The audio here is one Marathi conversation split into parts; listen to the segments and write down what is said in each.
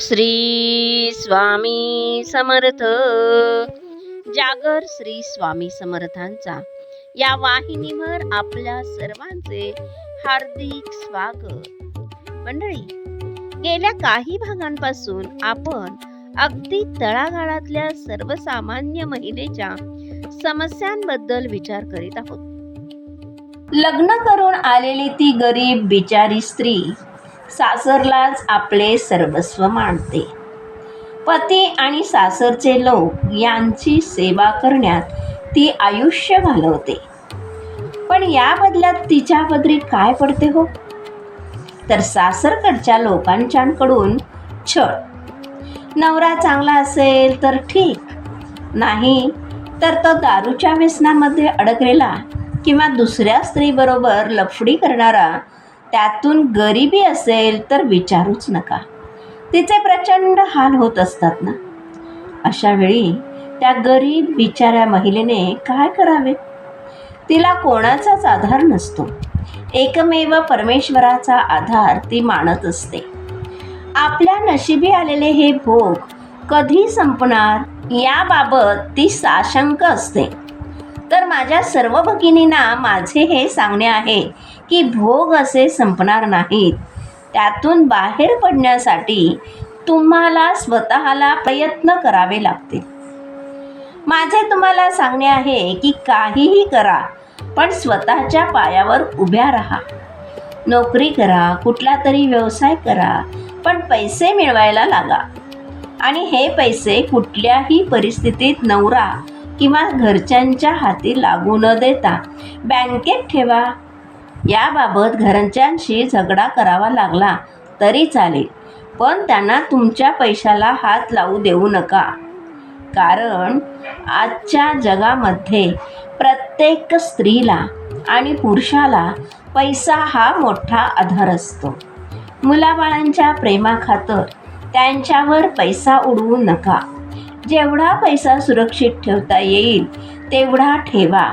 श्री स्वामी समर्थ. जागर श्री स्वामी समर्थांचा. या वाहिनीवर आपल्या सर्वांचे हार्दिक स्वागत. मंडळी गेल्या काही भागांपासून आपण अगदी तळागाळातल्या सर्वसामान्य महिलेच्या समस्यांबद्दल विचार करीत आहोत. लग्न करून आलेली ती गरीब बिचारी स्त्री सासरलाच आपले सर्वस्व मानते. पती आणि सासरचे लोक यांची सेवा करण्यात ती आयुष्य घालवते. पण या बदल्यात तिच्या बदरी काय पडते हो? तर सासरकडच्या लोकांच्याकडून छळ. नवरा चांगला असेल तर ठीक. नाही तर तो दारूच्या व्यसनामध्ये अडकलेला किंवा दुसऱ्या स्त्रीबरोबर लफडी करणारा त्यातून गरिबी असेल तर विचारूच नका. तिचे प्रचंड हाल होत असतात ना? अशा वेळी त्या गरीब बिचाऱ्या महिलेने काय करावे? तिला कोणाचाच आधार नसतो. एकमेव परमेश्वराचा आधार ती मानत असते. आपल्या नशिबी आलेले हे भोग कधी संपणार याबाबत ती साशंक असते. तर माझ्या सर्व भगिनींना माझे हे सांगणे आहे की भोग असे संपणार नाहीत. त्यातून बाहेर पडण्यासाठी तुम्हाला स्वतःला प्रयत्न करावे लागतील. माझे तुम्हाला सांगणे आहे की काहीही करा पण स्वतःच्या पायावर उभ्या राहा. नोकरी करा कुठला तरी व्यवसाय करा पण पैसे मिळवायला लागा. आणि हे पैसे कुठल्याही परिस्थितीत नवरा किंवा घरच्यांच्या हाती लागू न देता बँकेत ठेवा. याबाबत घरच्यांशी झगडा करावा लागला तरी चालेल पण त्यांना तुमच्या पैशाला हात लावू देऊ नका. कारण आजच्या जगामध्ये प्रत्येक स्त्रीला आणि पुरुषाला पैसा हा मोठा आधार असतो. मुलाबाळांच्या प्रेमाखातर त्यांच्यावर पैसा उडवू नका. जेवढा पैसा सुरक्षित ठेवता येईल तेवढा ठेवा.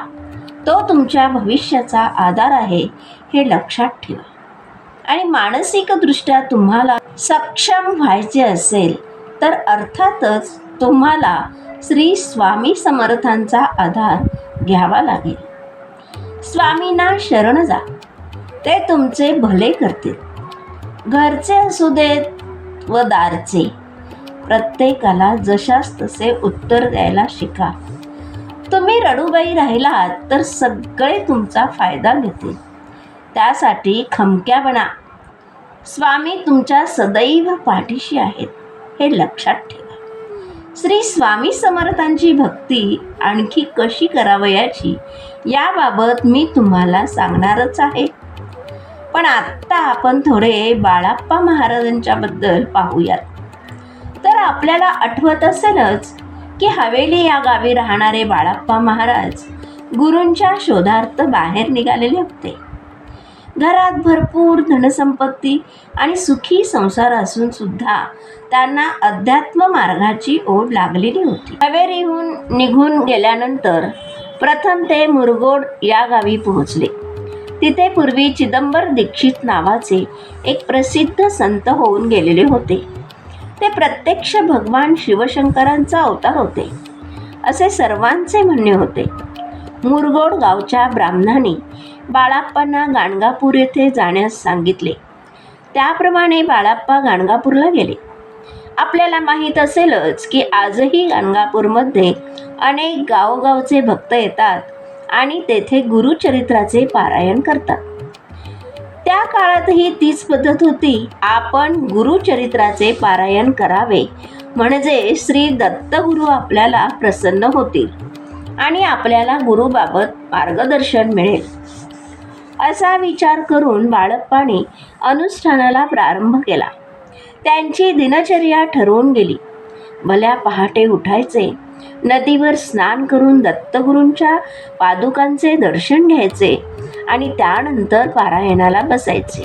तो तुमच्या भविष्याचा आधार आहे हे लक्षात ठेवा. आणि मानसिकदृष्ट्या तुम्हाला सक्षम व्हायचे असेल तर अर्थातच तुम्हाला श्री स्वामी समर्थांचा आधार घ्यावा लागेल. स्वामींना शरण जा. ते तुमचे भले करतील. घरचे असू देत व दारचे. प्रत्येकाला जशास तसे उत्तर द्यायला शिका. तुम्ही रडूबाई राहिलात तर सगळे तुमचा फायदा घेतील. त्यासाठी खमक्या बना. स्वामी तुमच्या सदैव पाठीशी आहेत हे लक्षात ठेवा. श्री स्वामी समर्थांची भक्ती आणखी कशी करावयाची याबाबत मी तुम्हाला सांगणारच आहे. पण आत्ता आपण थोडे बाळाप्पा महाराजांच्याबद्दल पाहूयात. तर आपल्याला आठवत असेलच की हवेली या गावी राहणारे बाळाप्पा महाराज गुरूंच्या शोधार्थ बाहेर निघालेले होते. घरात भरपूर धनसंपत्ती आणि सुखी संसार असून सुद्धा त्यांना अध्यात्म मार्गाची ओढ लागलेली होती. हवेलीहून निघून गेल्यानंतर प्रथम ते मुरगोड या गावी पोहोचले. तिथे पूर्वी चिदंबर दीक्षित नावाचे एक प्रसिद्ध संत होऊन गेलेले होते. ते प्रत्यक्ष भगवान शिवशंकरांचा अवतार होते. असे सर्वांचे म्हणणे होते. मुरगोड गावच्या ब्राह्मणांनी बाळाप्पांना गाणगापूर येथे जाण्यास सांगितले. त्याप्रमाणे बाळाप्पा गाणगापूरला गेले. आपल्याला माहीत असेलच की आजही गाणगापूरमध्ये अनेक गावोगावचे भक्त येतात आणि तेथे गुरुचरित्राचे पारायण करतात. त्या काळातही तीच पद्धत होती. आपण गुरुचरित्राचे पारायण करावे. म्हणजे श्री दत्तगुरू आपल्याला प्रसन्न होतील आणि आपल्याला गुरुबाबत मार्गदर्शन मिळेल. असा विचार करून बाळप्पाने अनुष्ठानाला प्रारंभ केला. त्यांची दिनचर्या ठरवून गेली. भल्या पहाटे उठायचे. नदीवर स्नान करून दत्तगुरूंच्या पादुकांचे दर्शन घ्यायचे. आणि त्यानंतर पारायणाला बसायचे.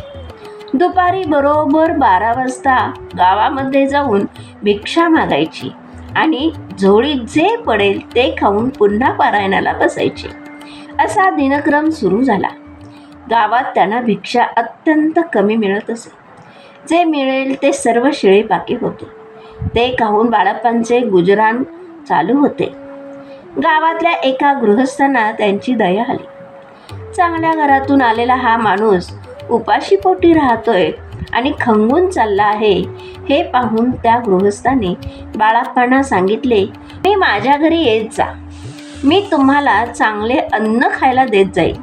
दुपारी बरोबर बारा वाजता गावामध्ये जाऊन भिक्षा मागायची आणि झोळीत जे पडेल ते खाऊन पुन्हा पारायणाला बसायचे. असा दिनक्रम सुरू झाला. गावात त्यांना भिक्षा अत्यंत कमी मिळत असे. जे मिळेल ते सर्व शिळे बाकी होते. ते खाऊन बाळप्पांचे गुजराण चालू होते. गावातल्या एका गृहस्थांना त्यांची दया आली. चांगल्या घरातून आलेला हा माणूस उपाशीपोटी राहतोय आणि खंगून चालला आहे. हे पाहून त्या गृहस्थाने बाळाप्पांना सांगितले मी माझ्या घरी येत जा. मी तुम्हाला चांगले अन्न खायला देत जाईल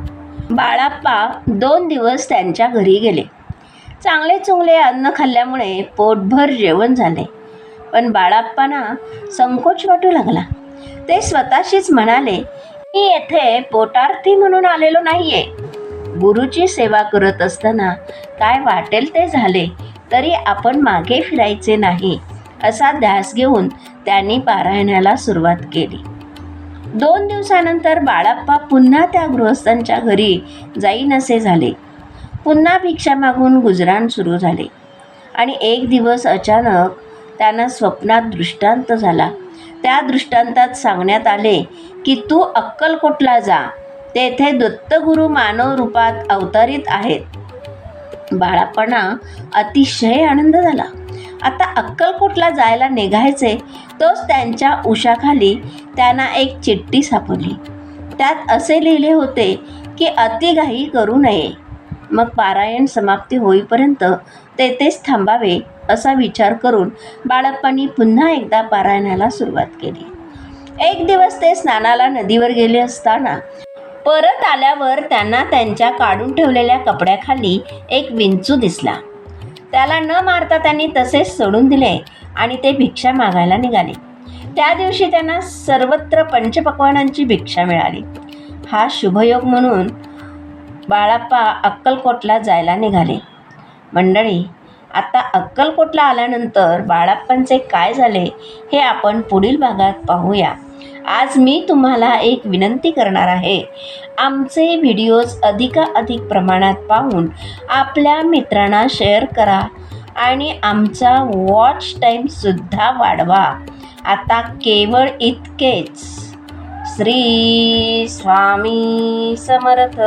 बाळाप्पा दोन दिवस त्यांच्या घरी गेले. चांगले चुंगले अन्न खाल्ल्यामुळे पोटभर जेवण झाले. पण बाळाप्पांना संकोच वाटू लागला. ते स्वतःशीच म्हणाले मी येथे पोटार्थी म्हणून आलेलो नाहीये. गुरुची सेवा करत असताना काय वाटेल ते झाले तरी आपण मागे फिरायचे नाही असा ध्यास घेऊन त्यांनी पारायणाला सुरुवात केली. दोन दिवसानंतर बाळाप्पा पुन्हा त्या गृहस्थांच्या घरी जाईन असे झाले. पुन्हा भिक्षा मागून गुजराण सुरू झाले. आणि एक दिवस अचानक त्यांना स्वप्नात दृष्टांत झाला. त्या दृष्टांतात सांगण्यात आले की तू अक्कलकोटला जा? तेथे दत्तगुरू मानव रूपात अवतरित आहेत. बाळापणा अतिशय आनंद झाला. आता अक्कलकोटला जायला निघायचे? तोच त्यांच्या उशाखाली त्यांना एक चिठ्ठी सापडली. त्यात असे लिहिले होते की अतिघाई करू नये. मग पारायण समाप्ती होईपर्यंत तेथेच थांबावे. असा विचार करून बाळप्पांनी पुन्हा एकदा पारायणाला सुरुवात केली. एक दिवस ते स्नानाला नदीवर गेले असताना परत आल्यावर त्यांना त्यांच्या काढून ठेवलेल्या कपड्याखाली एक विंचू दिसला. त्याला न मारता त्यांनी तसेच सोडून दिले आणि ते भिक्षा मागायला निघाले. त्या दिवशी त्यांना सर्वत्र पंचपक्वानांची भिक्षा मिळाली. हा शुभयोग म्हणून बाळाप्पा अक्कलकोटला जायला निघाले. मंडळी आता अक्कलकोटला आल्यानंतर बाळाप्पांचे काय झाले हे आपण पुढील भागात पाहूया. आज मी तुम्हाला एक विनंती करणार आहे. आमचे व्हिडिओज अधिकाधिक प्रमाणात पाहून आपल्या मित्रांना शेअर करा आणि आमचा वॉच टाईमसुद्धा वाढवा. आता केवळ इतकेच. श्री स्वामी समर्थ.